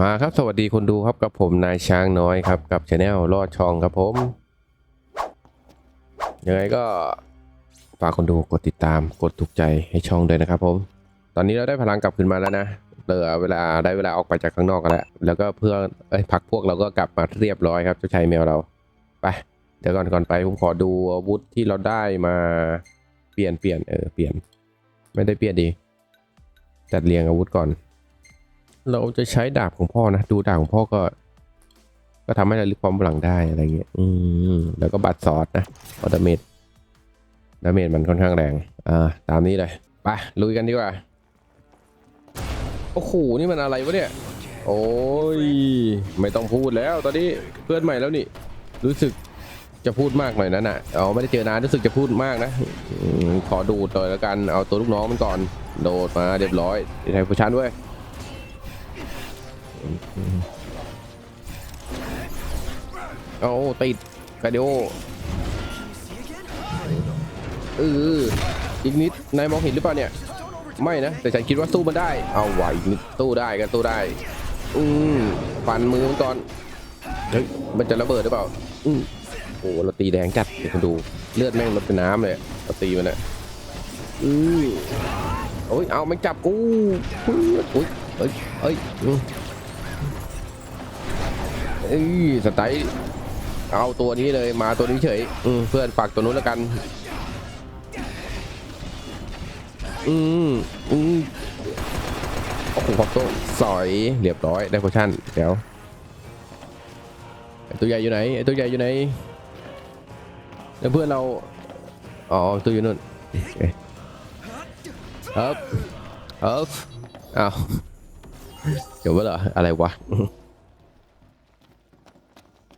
มาครับสวัสดีคนดูครับกับผมนายช้างน้อยครับกับช anel ลอดช่องครับผมยังไงก็ฝากคนดูกดติดตามกดถูกใจให้ช่องด้วยนะครับผม ตอนนี้เราได้พลังกลับขึ้นมาแล้วนะเหลือเวลาได้เวลาออกไปจากข้างนอกกันแล้ว แล้วก็เพื่อเอ้พักพวกเราก็กลับมาเรียบร้อยครับเจ้าชายแมวเราไปเดี๋ยวก่อนก่อนไปผมขอดูอาวุธที่เราได้มาเปลี่ยนเปลี่ยนเออเปลี่ยน ไม่ได้เปลี่ยนดี จัดเรียงอาวุธก่อน เราจะใช้ดาบของพ่อนะ ดูดาบของพ่อก็ ก็ทำให้เราลึกความหลังได้อะไรเงี้ย อืม แล้วก็บัตรซอสนะออดเมดดาเมจมันค่อนข้างแรง อ่า ตามนี้เลย ไป ลุยกันดีกว่า โอ้โห นี่มันอะไรวะเนี่ย โอ้ย ไม่ต้องพูดแล้ว ตอนนี้เพื่อนใหม่แล้วนี่ รู้สึกจะพูดมากหน่อยนั่นน่ะเอาไม่ได้เจอนานรู้สึกจะพูดมากนะอขอดูดเลยแล้วกัน เอาตัวลูกน้องมันก่อน โดดมาเรียบร้อยไทยผู้ชันด้วย เอาติดกระเดียวเอออีกนิด นายมองเห็นหรือเปล่าเนี่ย ไม่นะ แต่ฉันคิดว่าสู้มันได้ เอาไหวอีกนิดสู้ได้กันสู้ได้ อืมฟันมือมันก่อนเฮ้ยมันจะระเบิดหรือเปล่า อืมโอ้เราตีแดงจัดเดี๋ยวคุณดูเลือดแม่งลดเป็นน้ำเลยเราตีมันอะอือโอ้ยเอามันจับกูอุ้ยเอ้ยเอ้ย เอ้ยสไตล์เอาตัวนี้เลยมาตัวนี้เฉยอืมเพื่อนฝากตัวนู้นแล้วกัน อืมอืมโอ้โหขอบโต้สอยเรียบร้อยได้โพชั่นเดี๋ยวไอ้ตัวใหญ่อยู่ไหนไอ้ตัวใหญ่อยู่ไหนแล้วเพื่อนเราอ๋อตัวอยู่นู่นโอเคเอ๊บเอ๊บอ้าวเดี๋ยวว่าเหรออะไรวะ Let us make haste. I see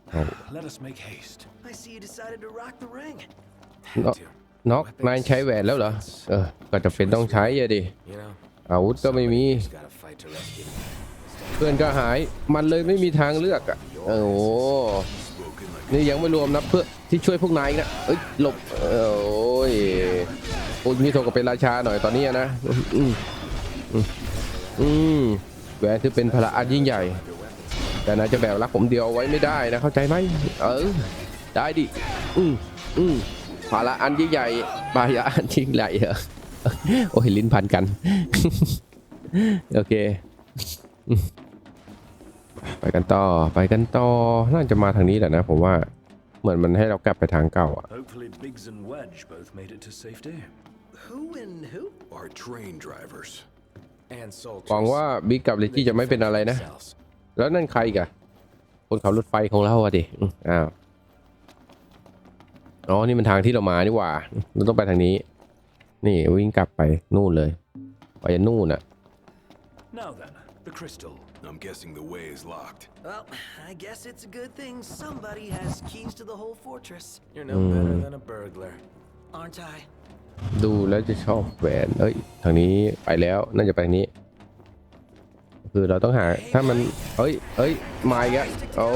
you decided to rock the ring. Had No. to. น็อกนายใช้แหวนแล้วเหรอ เออ ก็จะเป็นต้องใช้อะดิ You know, อาวุธก็ไม่มี somebody's gotta fight to rescue me. เพื่อนก็หาย มันเลยไม่มีทางเลือกอะ โอ้โห นี่ยังไม่รวมนะเพื่อที่ช่วยพวกนายอีกนะ เอ้ย หลบเออโอ้ยโอ้ยมีโทกับเป็นราชาหน่อยตอนนี้อะนะอืมอืมอืมแหวนที่เป็นพระอันยิ่งใหญ่ แต่นายจะแบกรักผมเดียวไว้ไม่ได้นะเข้าใจไหมเออ ได้ดิ อืมอืมภาระอันยิ่งใหญ่ภาระอันยิ่งใหญ่เหรอโอ้ยลิ้นพันกัน โอเค ไปกันต่อ ไปกันต่อ น่าจะมาทางนี้แหละนะ ผมว่า เหมือนมันให้เรากลับไปทางเก่าอะ Hopefully, Biggs and Wedge both made it to safety. Who and who? Our train drivers. And soldiers. หวังว่าบิ๊กกับลิจี้จะไม่เป็นอะไรนะ Themselves. แล้วนั่นใครอีกอะคนขับรถไฟของเราอะดิอืมอ้าวอ๋อนี่มันทางที่เรามานี่หว่าเราต้องไปทางนี้ นี่วิ่งกลับไปนู่นเลย ไปนู่นอะ Now then, the crystal. I'm guessing the way is locked. Well, I guess it's a good thing somebody has keys to the whole fortress, You're no better than a burglar. aren't I? ดูแล้วจะชอบแหวนเอ้ย ทางนี้ไปแล้ว น่าจะไปทางนี้ คือเราต้องหาถ้ามันเอ้ยเอ้ยไม้กะโอ้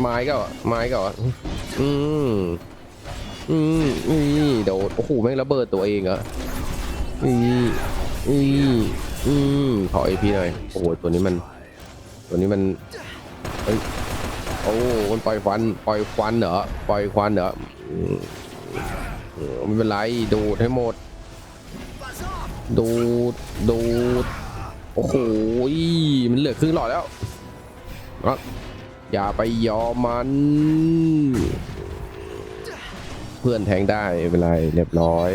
ไม้ก็ไม้ก็อืมอืมนี่โดดโอ้โหแม่งระเบิดตัวเองเหรอนี่นี่อืมขอไอพีหน่อยโอ้โหตัวนี้มัน ตัวนี้มันเอ้ยโอ้มันปล่อยควันปล่อยควันเหรอปล่อยควันเหรออืมเออไม่เป็นไรดูดให้หมดดูดดูด โอ้โหมันเหลือครึ่งหลอดแล้วอะอย่าไปยอมมัน เพื่อนแทงได้ไม่เป็นไรเรียบร้อย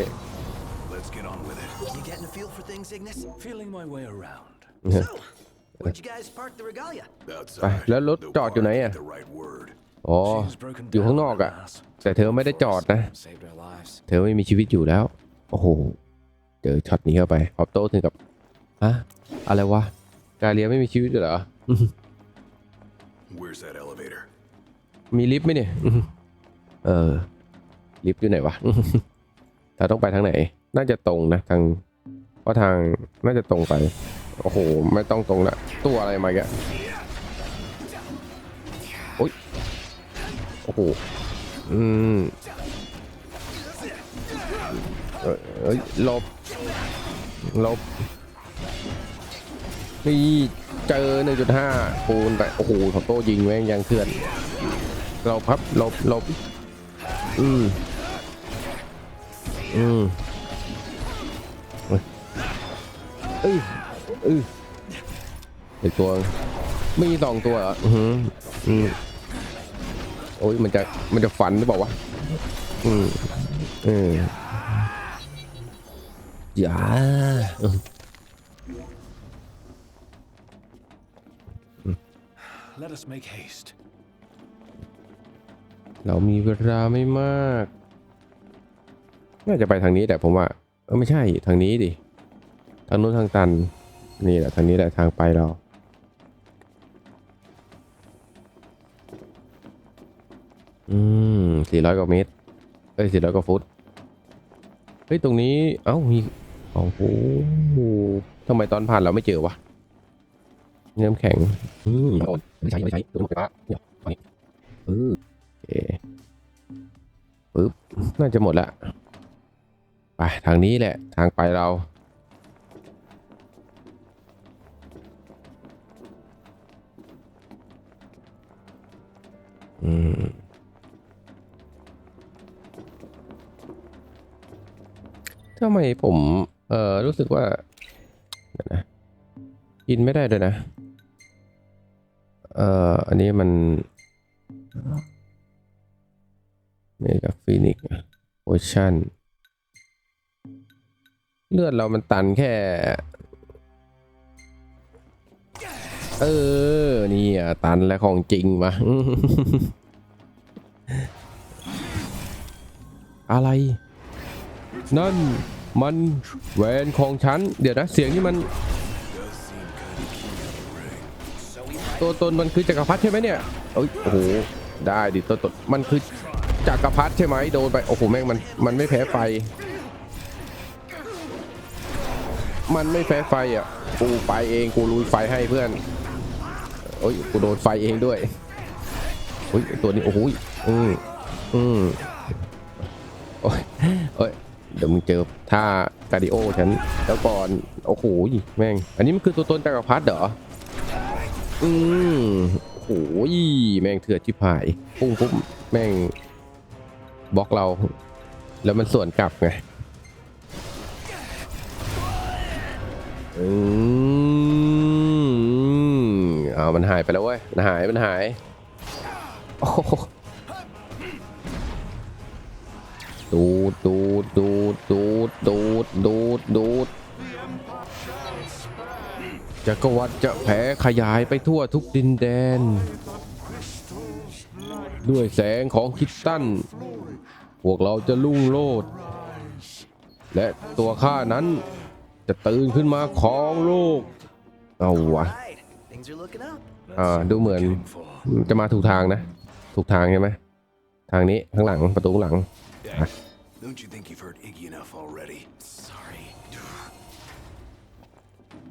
Let's get on with it. You getting a feel for things, Ignis? Feeling my way around. So, where'd you guys park the regalia? Outside. แล้วรถ The จอดอยู่ไหน water อะ ain't The right word. อ๋อ She's broken อยู่ข้างน down อก en อะ masse. แต่เธอไม่ได้จอดนะ Saved our lives. เธอไม่มีชีวิตอยู่แล้ว โอ้โห เจอช็อตนี้เข้าไปขอบโต้ถึงกับฮะ อะไรวะกาเลียไม่มีชีวิตอยู่เหรอ Where's that elevator? มีลิฟต์ไหมเนี่ยเออ ลิฟต์อยู่ไหนวะถ้าต้องไปทางไหน น่าจะตรงนะทางเพราะทางน่าจะตรงไป โอ้โห ไม่ต้องตรงละตัวอะไรมาแกะโอ้ยโอ้โหอืมเอ้ยเอ้ยหลบหลบ นี่เจอ 1.5 ปูนไปโอ้โหของโต้ยิงแม่งยังเถื่อน เราพับหลบหลบอืมอืมเอ้ยเอ้ยอีกตัวมีสองตัวเหรออือหืออืมโอ้ยมันจะมันจะฝันหรือเปล่าวะอืมอืมอย่า Let us make haste. เรามีเวลาไม่มาก น่าจะไปทางนี้แต่ผมว่า เออไม่ใช่ทางนี้ดิ ทางนู้นทางตัน นี่แหละทางนี้แหละทางไปเรา อืมสี่ร้อยกว่าเมตร เอ้ยสี่ร้อยกว่าฟุต เฮ้ย ตรงนี้ เอ้ามีโอ้โหทำไมตอนผ่านเราไม่เจอวะ น้ำแข็ง อืมโอ้ยไม่ใช่ไม่ใช่ตัวมันไฟฟ้าเนี่ยอันนี้เออโอเคปึ๊บ น่าจะหมดละ ไปทางนี้แหละ ทางไปเรา อืมทำไมผม เอ่อ รู้สึกว่าเดี๋ยวนะกินไม่ได้ด้วยนะ เอ่ออันนี้มันนี่กับฟินิกโอชั่นเลือดเรามันตันแค่ เออ นี่อะ ตันและของจริงมาอะไร นั่นมันแหวนของฉัน เดี๋ยวนะ เสียงนี่มัน ตัวตนมันคือจักรพรรดิใช่ไหมเนี่ยเอ้ยโอ้โหได้ดิตัวตนมันคือจักรพรรดิใช่ไหมโดนไปโอ้โหแม่งมันมันไม่แพ้ไฟ มันไม่แพ้ไฟอะกูไปเองกูลุยไฟให้เพื่อนโอ้ยกูโดนไฟเองด้วยโอ้ยตัวนี้โอ้โหอืมอืมโอ้ยเอ้ยเดี๋ยวมึงเจอท่าการดิโอฉันแล้วก่อนโอ้โหแม่ง อันนี้มันคือตัวตนจักรพรรดิเหรอ อืมโอ้โหยแม่งเถื่อนชิบหายปุ้งปุ๊บแม่งบล็อกเรา แล้วมันสวนกลับไง อืมเอามันหายไปแล้วเว้ย มันหาย มันหาย โอ้ดูดดูดดูดดูดดูดดูดดูด จักรวรรดิจะแผ่ขยายไปทั่วทุกดินแดน ด้วยแสงของคิตตัน พวกเราจะลุ่งโลด และตัวข้านั้นจะตื่นขึ้นมาของโลก เอาวะ Right. Things are looking up. Let's À, see đúng what we're rồi. getting for. จะมาถูกทางนะ ถูกทางใช่ไหมทางนี้ข้างหลังประตูข้างหลัง Don't you think you've heard Iggy enough already? Sorry.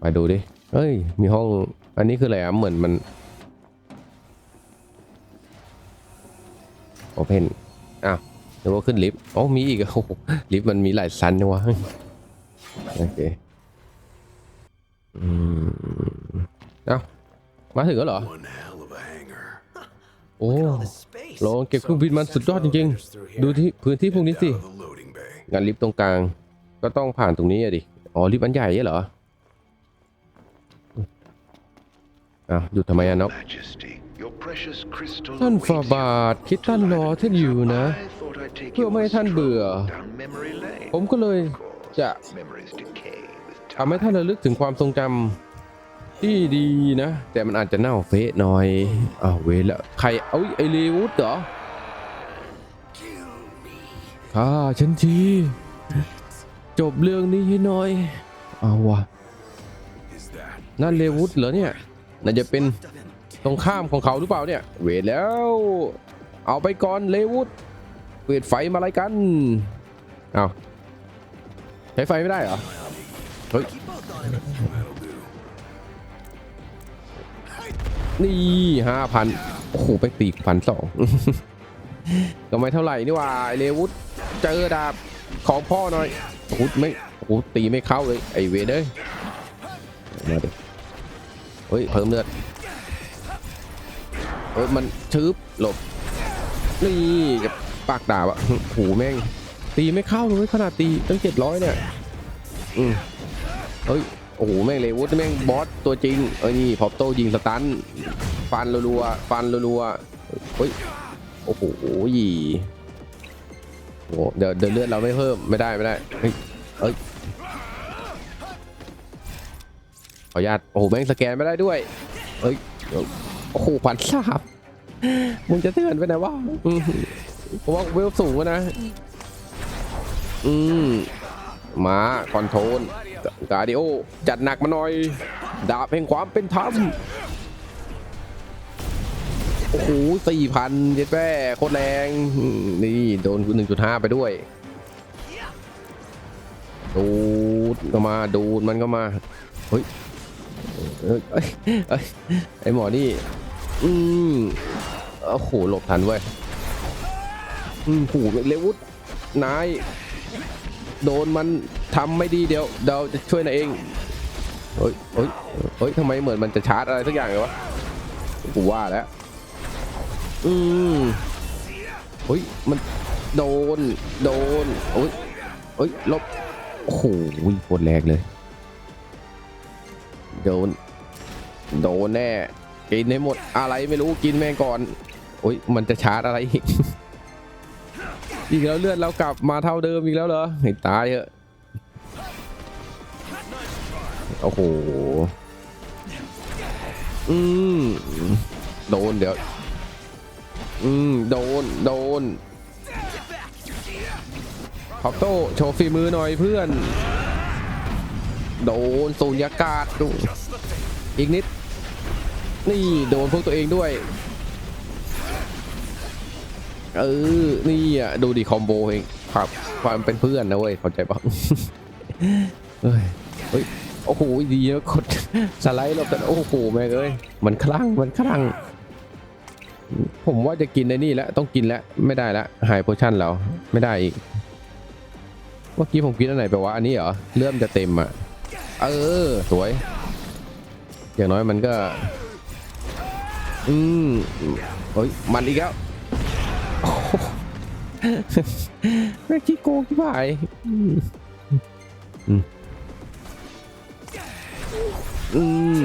ไปดูดิ เฮ้ย มีห้อง อันนี้คืออะไรอะ เหมือนมันโอเพนอ้าวนึกว่าขึ้นลิฟต์อ๋อมีอีกอะโอ้โหลิฟต์มันมีหลายชั้นนะวะโอเคอืมเอ้ามาถึงแล้วเหรอ One hell of a hangar. โอ้ Look at all this space. ลองเก็บเครื่องบินมันสุดยอดจริงๆ ดูที่พื้นที่พวกนี้สิ Out of the loading bay. งานลิฟต์ตรงกลาง ก็ต้องผ่านตรงนี้อะดิ อ๋อลิฟต์อันใหญ่เหรอ อ้าวหยุดทำไมอะน็อก Majesty, your precious crystal ท่าน awaits ฟาบาทคิดท่านรอท่านอยู่นะ I thought I'd take เพื่อ you ไม่ให้ on a ท่านเบื่อ stroll down memory lane. ผมก็เลย Of course, จะ memories decay with ทำให้ time. ท่านระลึกถึงความทรงจำที่ดีนะ แต่มันอาจจะเน่าเฟะหน่อยอ้าวเวรละใครเอ้ยไอเลวุฒเหรอข้าฉันทีจบเรื่องนี้ให้หน่อย เอาวะ Is that นั่นเลวุฒเหรอเนี่ย น่าจะเป็นตรงข้ามของเขาหรือเปล่าเนี่ย เวทแล้ว เอาไปก่อนเลวุฒเปิดไฟมาอะไรกันเอาใช้ไฟไม่ได้เหรอเฮ้ยนี่ห้าพันโอ้โหไปตีพันสองก็ไม่เท่าไหร่นี่ว่าไอเลวุฒเจอดาบของพ่อหน่อยโอ้โหไม่โอ้โหตีไม่เข้าเลยไอเวทเอ้ยมาดิ เฮ้ยเพิ่มเลือดเฮ้ยมันชืบหลบนี่กับปากดาบอะหูแม่ง ตีไม่เข้าเลยขนาดตีตั้งเจ็ดร้อยเนี่ยอืมเฮ้ยโอ้โหแม่งเลยวุฒแม่งบอสตัวจริงเอ้ยนี่พอปโตยิงสตันฟันรัวๆฟันรัวๆเฮ้ยโอ้โหยีโอ้เดี๋ยวเดี๋ยวเลือดเราไม่เพิ่มไม่ได้ไม่ได้เฮ้ยเอ้ย ออนุญาตโอ้โหแม่งสแกนไม่ได้ด้วยเอ้ยโอ้โหขวัญทราบมึงจะเตือนไปไหนวะผมว่าเวลสูงนะ อืมมาคอนโทรลกาดิโอ จัดหนักมาหน่อย ดาบแห่งความเป็นธรรมโอ้โหสี่พันเจ็ดแม่โคตรแรง นี่โดนหนึ่งจุดห้าไปด้วย ดูดก็มา ดูดมันก็มา เฮ้ย เอ้ยเอ้ยเอ้ยไอหมอนี่ อืมโอ้โหหลบทันเว้ยอืมผูเลวุฒนาย โดนมันทำไม่ดีเดี๋ยวเราจะช่วยนายเองเฮ้ยเฮ้ยเฮ้ยทำไมเหมือนมันจะชาร์จอะไรสักอย่างเลยวะกูว่าแล้ว อืมเฮ้ย มันโดน โดนเฮ้ยเฮ้ย ลบ โอ้โหโคตรแรงเลย โดน โดนแน่ กินให้หมดอะไรไม่รู้กินแม่งก่อนโอ้ยมันจะชาร์จอะไรอีกอีกแล้วเลือดเรากลับมาเท่าเดิมอีกแล้วเหรอให้ตายเถอะโอ้โหอืมโดนเดี๋ยวอืมโดนโดนพอปโต้โชว์ฝีมือหน่อยเพื่อน โดนสูญญากาศดูอีกนิด นี่โดนพวกตัวเองด้วย เออ นี่อะ ดูดิคอมโบเองความความเป็นเพื่อนนะเว้ยเข้าใจปะเฮ้ยเฮ้ยโอ้โหดีนะกดสไลด์หลบแต่โอ้โหแม่เอ้ยมันคลั่งมันคลั่ง ผมว่าจะกินในนี่แล้วต้องกินแล้วไม่ได้ล้วหายโพชั่นแล้วไม่ได้อีกเมื่อกี้ผมกินอันไหนไปวะอันนี้เหรอเริ่มจะเต็มอะเออสวย อย่างน้อยมันก็ อืมเฮ้ยมันอีกแล้วโอ้โหแม่งขี้โกงที่ผ่ายอืมอืมอืม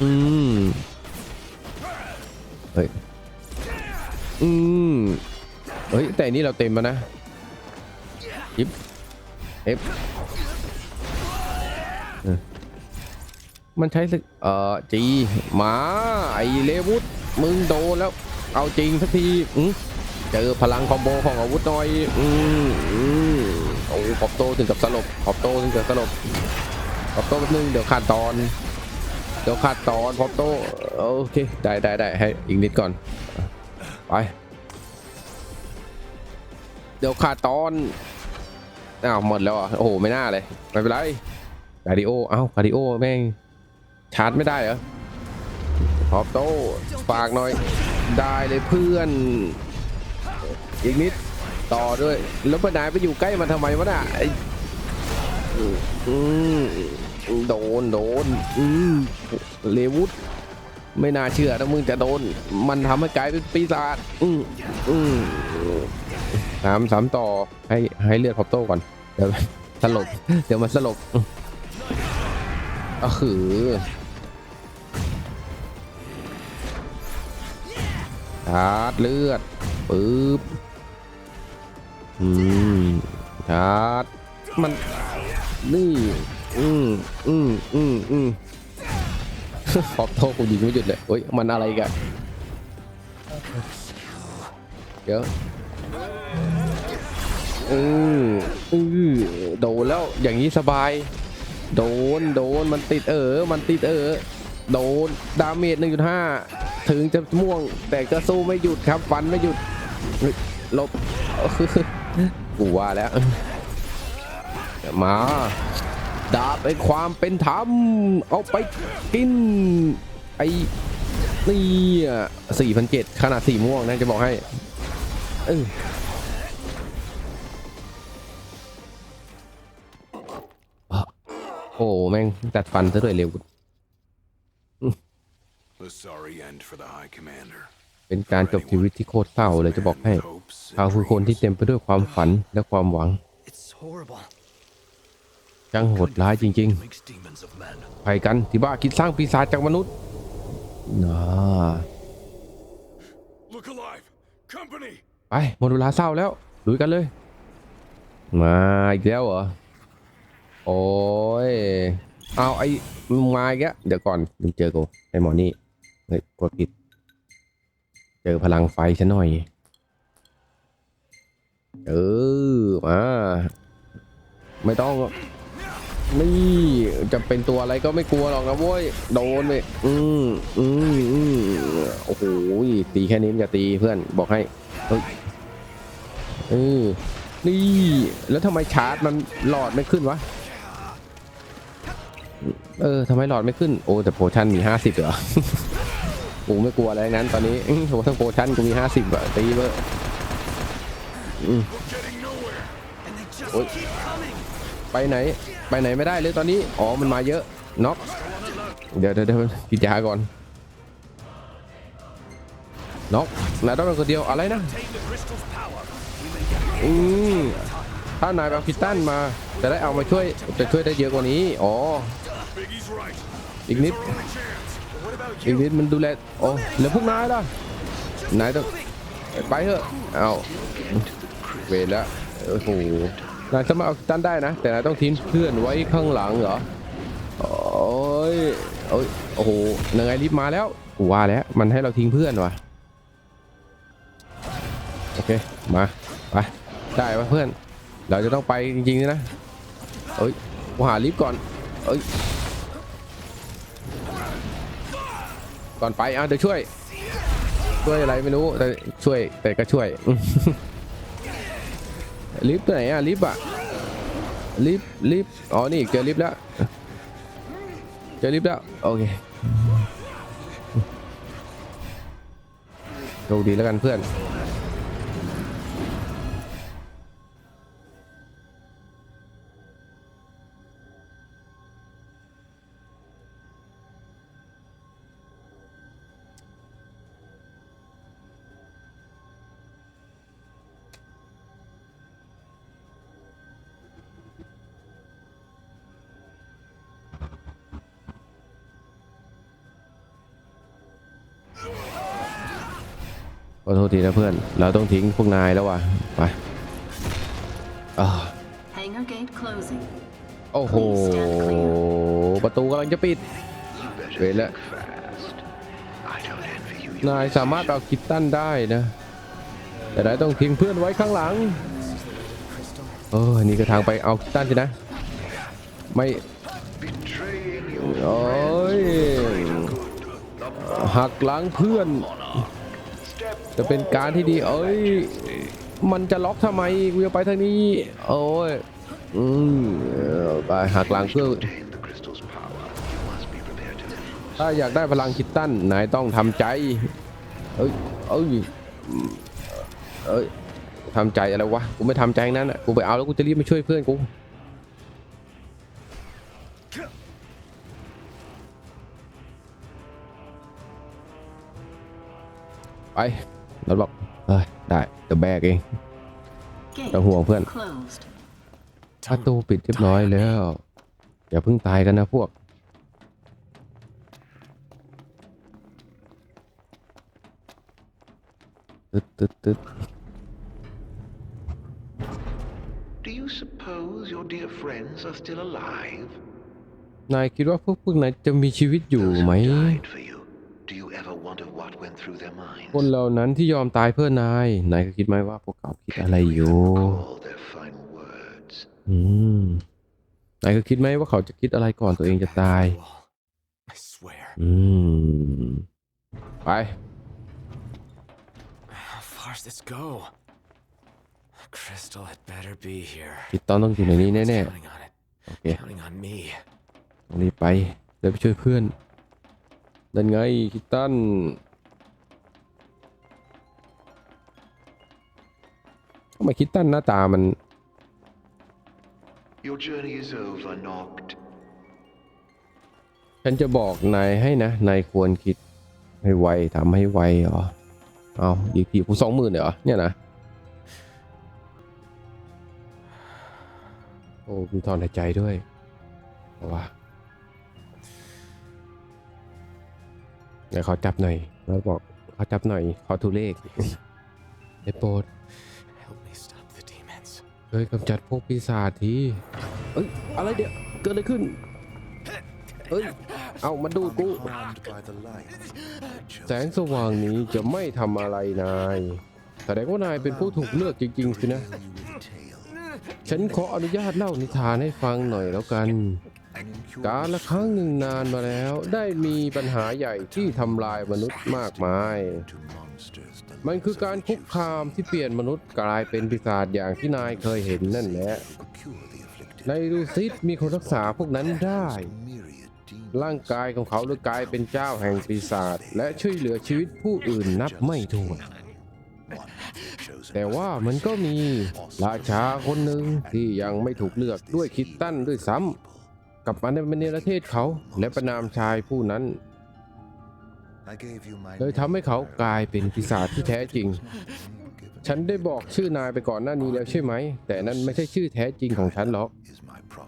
อืมเฮ้ยอืมเฮ้ย แต่อันนี้เราเต็มแล้วนะยิบเอฟเออ มันใช้สึกเอ่อจีมาไอเลวุธมึงโดนแล้ว เอาจริงสักทีอืมเจอพลังคอมโบของอาวุธหน่อยอืมอืมโอ้ขอบโตถึงกับสลบขอบโตถึงกับสลบขอบโตแป๊บนึงเดี๋ยวขาดตอน เดี๋ยวขาดตอนขอบโตโอเคได้ได้ได้ให้อีกนิดก่อนไปเดี๋ยวขาดตอนอ้าวหมดแล้วอะโอ้โหไม่น่าเลยไม่เป็นไรคาร์ดิโอเอ้าคาร์ดิโอแม่ง ชาร์จไม่ได้เหรอขอบโต้ฝากหน่อย ได้เลยเพื่อน อีกนิดต่อด้วย แล้วปนายไปอยู่ใกล้มันทำไมวะน่ะอืมโดนโดนอืมเลวุฒไม่น่าเชื่อถ้ามึงจะโดน มันทำให้กลายเป็นปีศาจอืมอืมสามสามต่อให้ให้เลือดพอปโต้ก่อน เดี๋ยวสลบ เดี๋ยวมันสลบอืมก็คือ ชาร์จเลือดปึ๊บอืมชาร์จมันนี่อืมอืมอืมอืมขอบโทษกูยิงไม่หยุดเลยเฮ้ยมันอะไรกันเดี๋ยวอืออือโดนแล้วอย่างนี้สบาย โดนโดนมันติดเออ มันติดเออ โดนดาเมจ1.5 ถึงจะม่วงแต่ก็สู้ไม่หยุดครับฟันไม่หยุดลบกูว่าแล้วมาดาบไอ้ความเป็นธรรมเอาไปกินไอ้นี่สี่พันเจ็ดขนาดสี่ม่วงนะจะบอกให้เออโอ้แม่งดัดฟันซะด้วยเร็ว A sorry end for the High Commander. เป็นการจบชีวิตที่โคตรเศร้าเลยจะบอกให้ เขาคือคนที่เต็มไปด้วยความฝันและความหวัง It's horrible. จังโหดร้ายจริง Makes demons of men. ๆไปกันที่บ้าคิดสร้างปีศาจจากมนุษย์นะ Look alive! Company! ไปหมดเวลาเศร้าแล้วลุยกันเลย มาอีกแล้วเหรอ โอ้ย เอาไอ้มึงมาอีกแล้วเดี๋ยวก่อนมึงเจอกูไอ้หมอนี่เฮ้ยกดผิด เจอพลังไฟฉันหน่อย เออ มา ไม่ต้องนี่จะเป็นตัวอะไรก็ไม่กลัวหรอกนะโว้ย โดนไปอืมอืมอืมโอ้โหตีแค่นี้มันจะตีเพื่อนบอกให้เฮ้ยเออนี่ แล้วทำไมชาร์จมันหลอดไม่ขึ้นวะ เออทำไมหลอดไม่ขึ้น โอ้แต่โพชั่นมีห้าสิบเหรอ กูไม่กลัวอะไรทั้งนั้นตอนนี้โหทั้งโพชั่นกูมีห้าสิบอะตีเบอร์ไปไหน ไปไหนไม่ได้เลยตอนนี้ อ๋อ มันมาเยอะ น็อก เดี๋ยวเดี๋ยวเดี๋ยวกินยาก่อน น็อกนายต้องเป็นคนเดียว อะไรนะ อืมถ้านายเอาคิตตันมา จะได้เอามาช่วย จะช่วยได้เยอะกว่านี้ อ๋อ อีกนิด อีกนิดมันดูแลโอ้แล้วพวกนายล่ะนายต้องไปเถอะเอาเวรแล้วโอ้โหนายสามารถเอาตันได้นะ แต่นายต้องทิ้งเพื่อนไว้ข้างหลังเหรอโอ้ยโอ้ยโอ้โหยังไงรีบมาแล้วกูว่าแล้วมันให้เราทิ้งเพื่อนวะโอเคมาไปได้ปะเพื่อน เราจะต้องไปจริงๆนะเอ้ยกูหาลิฟต์ก่อนเอ้ย ก่อนไปอะเดี๋ยวช่วย ช่วยอะไรไม่รู้แต่ช่วยแต่ก็ช่วยลิฟต์ไหนอะลิฟต์อะลิฟต์ลิฟต์อ๋อนี่เจอลิฟต์แล้วเจอลิฟต์แล้วโอเคโชคดีแล้วกันเพื่อน ขอโทษทีนะเพื่อน เราต้องทิ้งพวกนายแล้วว่ะ ไปอ่า Hangar gate closing. โอ้โห ประตูกำลังจะปิด You better Wait, think look. fast. I don't envy you. นายสามารถเอาคิตตันได้นะ แต่นายต้องทิ้งเพื่อนไว้ข้างหลังเออนี่ก็ทางไปเอาคิตตันสินะ ไม่ Betraying your โอ้ย หักหลังเพื่อน จะเป็นการที่ดี เอ้ย มันจะล็อกทำไมกูจะไปทางนี้ โอ้ย อืมไปหักหลังเพื่อ obtain the crystal's power. You must be prepared to lose. ถ้าอยากได้พลังคิตตันนายต้องทำใจ เอ้ย เอ้ย เอ้ยทำใจอะไรวะ กูไม่ทำใจงนั้นอะ กูไปเอาแล้วกูจะรีบมาช่วยเพื่อนกู ไปเราบอกเฮ้ยได้เดี๋ยวแบกเอง Gate Don't ห่วงเพื่อน closed. ประตูปิดเรียบร้อยแล้วอย่าเพิ่งตายกันนะพวก ตึ๊ดตึ๊ดตึ๊ด Do you suppose your dear friends are still alive? นายคิดว่าพวกพวกนายจะมีชีวิตอยู่ Those ไหม who died for you. Do you ever wonder what went through their minds? คนเหล่านั้นที่ยอมตายเพื่อนาย นายก็คิดไหมว่าพวกเขาคิดอะไรอยู่ Recall their final words. อืมนายก็คิดไหมว่าเขาจะคิดอะไรก่อนตัวเองจะตาย I swear. อืม ไป How far's this go? Crystal had better be here. คิดตอนต้องอยู่ในนี้แน่ Counting on it. ๆโอเค Counting on me. ต้องรีบไปเดี๋ยวไปช่วยเพื่อนนั่นไงคิตตัน ไมคิตตันหน้าตามัน Your journey is over, Noct. ฉันจะบอกนายให้นะ นายควรคิดให้ไวทำให้ไวเหรอ เอาอีกทีกูสองหมื่นเหรอ เนี่ยนะ โอ้มีถอนหายใจด้วยเอาว่าเดี๋ยวขอจับหน่อย แล้วบอกขอจับหน่อย ขอทูเลขได้โปรด demons. เฮ้ยกำจัดพวกปีศาจทีเอ้ยอะไรเดี๋ยวเกิดอะไรขึ้นเอ้ยเอามาดูดกู Harmed by the light. แสงสว่างนี้จะไม่ทำอะไรนายแสดงว่านายเป็นผู้ถูกเลือกจริงๆสินะ ฉันขออนุญาตเล่านิทานให้ฟังหน่อยแล้วกัน การละครั้งหนึ่งนานมาแล้ว ได้มีปัญหาใหญ่ที่ทำลายมนุษย์มากมาย มันคือการคุกคามที่เปลี่ยนมนุษย์กลายเป็นปีศาจอย่างที่นายเคยเห็นนั่นแหละในดูซิตมีคนรักษาพวกนั้นได้ ร่างกายของเขาเลยกลายเป็นเจ้าแห่งปีศาจและช่วยเหลือชีวิตผู้อื่นนับไม่ถ้วนแต่ว่ามันก็มีราชาคนหนึ่งที่ยังไม่ถูกเลือกด้วยคิดตั้นด้วยซ้ำกับมาในประเทศเขาและประนามชายผู้นั้น เลยทำให้เขากลายเป็นปีศาจที่แท้จริง ฉันได้บอกชื่อนายไปก่อนหน้านี้แล้วใช่ไหม แต่นั่นไม่ใช่ชื่อแท้จริงของฉันหรอก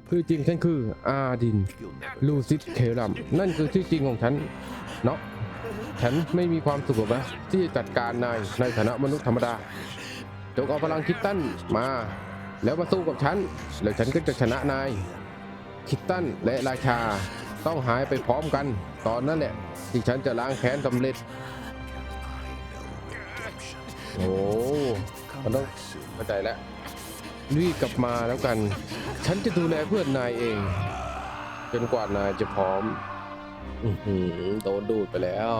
คือจริงฉันคืออาดิน ลูซิสเคลัม นั่นคือชื่อจริงของฉัน เนาะ ฉันไม่มีความสุขหรอกนะที่จะจัดการนายในฐานะมนุษย์ธรรมดา จงเอาพลังคิดตันมา แล้วมาสู้กับฉัน แล้วฉันก็จะชนะนาย คิดตันและราชา ต้องหายไปพร้อมกัน ตอนนั้นแหละที่ฉันจะล้างแค้นสำเร็จ โอ้มันต้องเข้าใจแล้วรีบกลับมาแล้วกัน ฉันจะดูแลเพื่อนนายเอง จนกว่านายจะพร้อมโดนดูดไปแล้ว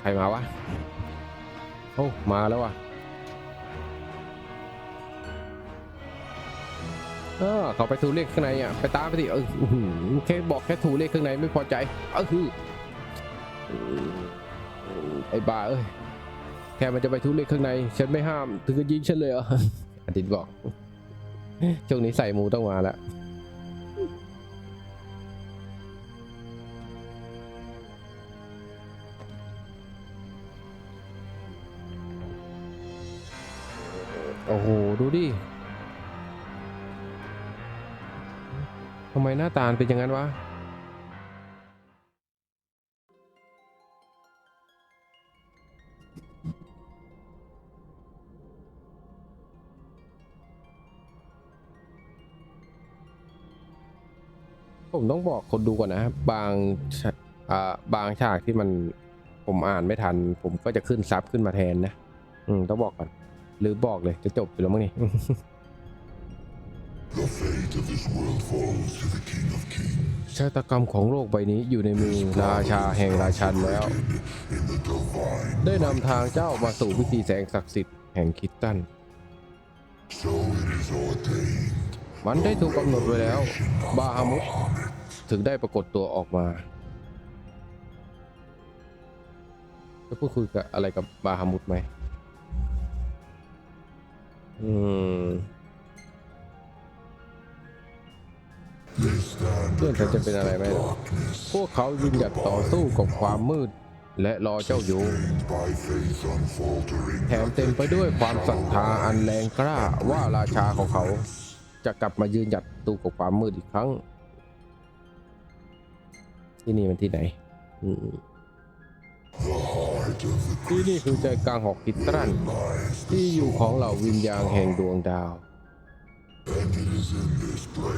ใครมาวะโอ้มาแล้ววะเออเขาไปถูเลขข้างในอะไปตามไปสิเออแค่บอกแค่ถูเลขข้างในไม่พอใจเออคือไอ้บ้าเอ้ยแค่มันจะไปทุเลขข้างใน ฉันไม่ห้าม ถึงจะยิงฉันเลยเหรออดิตบอกช่วงนี้ใส่หมูต้องมาแล้ว โอ้โห ดูดิทำไมหน้าตาเป็นอย่างนั้นวะ ผมต้องบอกคนดูก่อนนะ บางอ่าบางฉากที่มันผมอ่านไม่ทัน ผมก็จะขึ้นซับขึ้นมาแทนนะ อืม ต้องบอกก่อน หรือบอกเลยจะจบอยู่แล้วมั้งนี่ ชะตากรรมของโลกใบนี้อยู่ในมือราชาแห่งราชันแล้ว ได้นำทางเจ้ามาสู่พิธีแสงศักดิ์สิทธิ์แห่งคิดตัน มันได้ถูกกำหนดไว้แล้ว บาฮามุดถึงได้ปรากฏตัวออกมาจะพูดคุยกับอะไรกับบาฮามุดไหม อืมเพื่อนฉันจะเป็นอะไรไหมพวกเขายืนหยัดต่อสู้กับความมืด และรอเจ้าอยู่ แถมเต็มไปด้วยความศรัทธาอันแรงกล้าว่าราชาของเขา จะกลับมายืนหยัดตู้กับความมืดอีกครั้ง ที่นี่มันที่ไหน อืม ที่นี่คือใจกลางหอกกิตรันที่อยู่ของเหล่าวิญญาณแห่งดวงดาว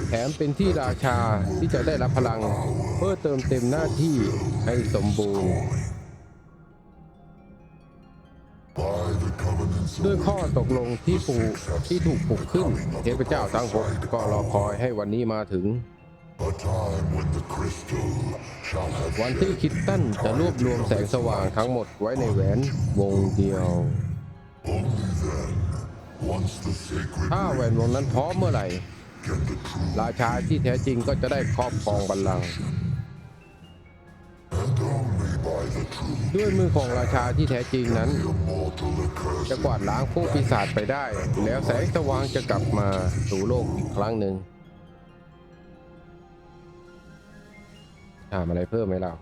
แถมเป็นที่ราชาที่จะได้รับพลัง เพื่อเติมเต็มหน้าที่ให้สมบูรณ์ ด้วยข้อตกลงที่ปูที่ถูกปลุกขึ้นเทพเจ้าทั้งหกก็รอคอยให้วันนี้มาถึง วันที่คิดตั้นจะรวบรวมแสงสว่างทั้งหมดไว้ในแหวนวงเดียว ถ้าแหวนวงนั้นพร้อมเมื่อไหร่ ราชาที่แท้จริงก็จะได้ครอบครองบัลลังก์ด้วยมือของราชาที่แท้จริงนั้น จะกวาดล้างพวกปีศาจไปได้ แล้วแสงสว่างจะกลับมาสู่โลกอีกครั้งหนึ่ง ถามอะไรเพิ่มไหมเรา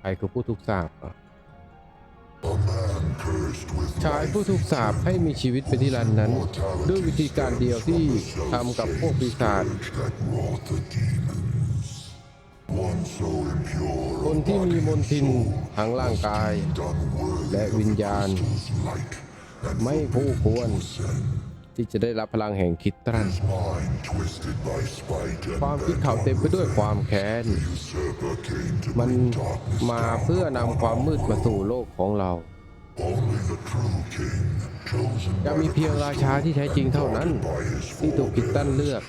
ใครคือผู้ถูกสาปอะชายผู้ถูกสาปให้มีชีวิตเป็นที่รันนั้น ด้วยวิธีการเดียวที่ทำกับพวกปีศาจคนที่มีมนทินทางร่างกาย และวิญญาณ ไม่คู่ควร ที่จะได้รับพลังแห่งคิดตรันความคิดเขาเต็มไปด้วยความแค้น มันมาเพื่อนำความมืดมาสู่โลกของเรา จะมีเพียงราชาที่แท้จริงเท่านั้น ที่ถูกคิดตันเลือก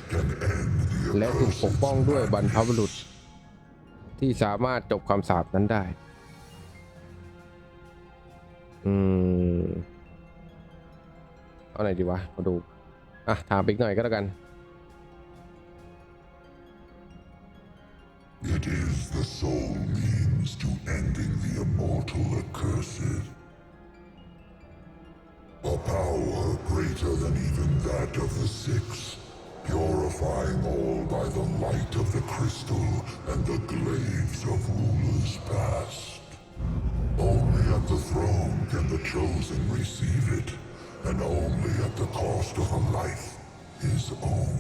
และถูกปกป้องด้วยบรรพบุรุษ ที่สามารถจบคำสาปนั้นได้ อืม เอาไหนดีวะ มาดู อ่ะ ถามไปอีกหน่อยก็แล้วกัน It is the sole means to ending the immortal accursed. A power greater than even that of the Six, purifying all by the light of the crystal and the glaives of rulers past. Only at the throne can the chosen receive it, And only at the cost of a life his own.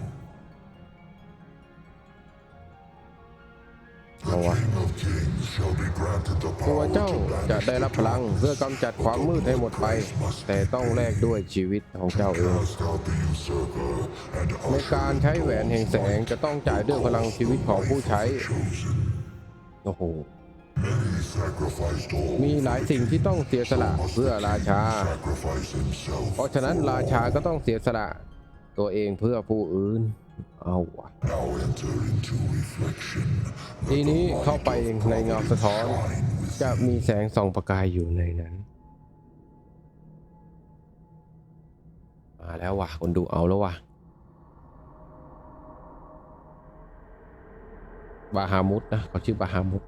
เอาวะ King of kings shall be granted the ตัว power เจ้า to จะ banish ได้รับพลังเพื่อกำจัดความมืดให้หมดไปแต่ต้องแลกด้วยชีวิตของเจ้าเอง cast out the usurper and ใน usher การใช้แหวนแห่งแสงจะต้องจ่ายด้วยพลังชีวิตของผู้ใช้ chosen. โอ้โห He sacrificed all มีหลายสิ่งที่ต้องเสียสละเพื่อราชา เพราะฉะนั้นราชาก็ต้องเสียสละ ตัวเองเพื่อผู้อื่น เอาวะทีนี้เข้าไปในเงาสะท้อน จะมีแสงส่องประกายอยู่ในนั้น มาแล้วว่ะคนดูเอาแล้วว่ะบาฮามุดนะเขาชื่อบาฮามุด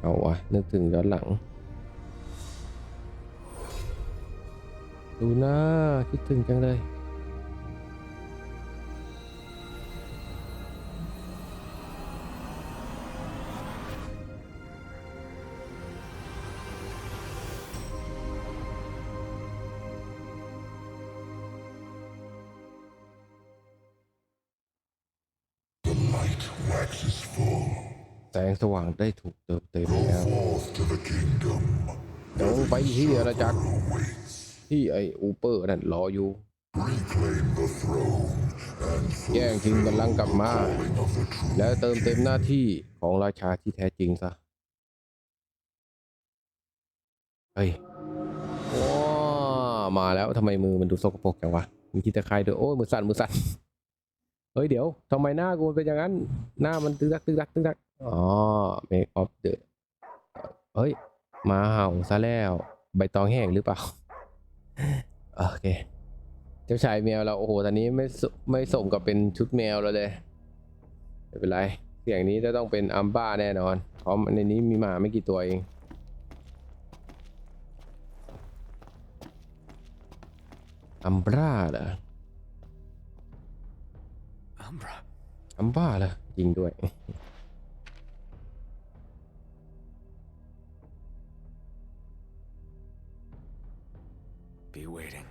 เอาวะนึกถึงย้อนหลัง ดูหน้าคิดถึงจังเลย แสงสว่างได้ถูกเติมเต็ม Go แล้ว forth to the kingdom. จงไปที่อาณาจักร Awaits. ที่ไออูเปอร์นั่นรออยู่ Reclaim the throne and แย่งชิงบัลลังก์กลับมา fulfilling of the true และเติมเต็มหน้าที่ของราชาที่แท้จริงซะ เฮ้ยว้ามาแล้วทำไมมือมันดูสกปรกจังวะ มีที่ตะไคร้ด้วยโอ้ยมือสั่นมือสั่นเฮ้ยเดี๋ยวทำไมหน้ากูมันเป็นอย่างนั้น หน้ามันตึกตักตึกตักตึกตัก อ๋อ make of the เฮ้ยหมาเห่าซะแล้ว ใบตองแห้งหรือเปล่า โอเค เจ้าชายแมวเราโอ้โห ตอนนี้ไม่สไม่สมกับเป็นชุดแมวเราเลย ไม่เป็นไร เสียงนี้จะต้องเป็นอัมบ้าแน่นอนเพราะในนี้มีหมาไม่กี่ตัวเองอัมบราเหรอ Umbra. อัมบ้าเหรอจริงด้วย Be waiting.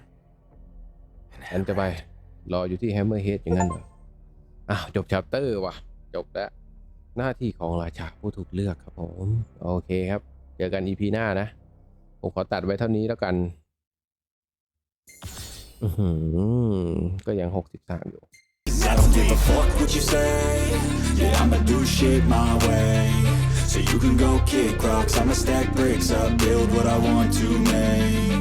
In ฉันจะไปรออยู่ที่แฮมเมอร์เฮดอย่างนั้นเหรออ้าวจบชัปเตอร์ว่ะ จบแล้ว หน้าที่ของราชาผู้ถูกเลือกครับผม โอเคครับ เจอกันอีพีหน้านะ ผมขอตัดไว้เท่านี้แล้วกันอือหือก็ยังหกสิบสามอยู่ I don't give a fuck what you say Yeah, I'ma do shit my way So you can go kick rocks I'ma stack bricks up Build what I want to make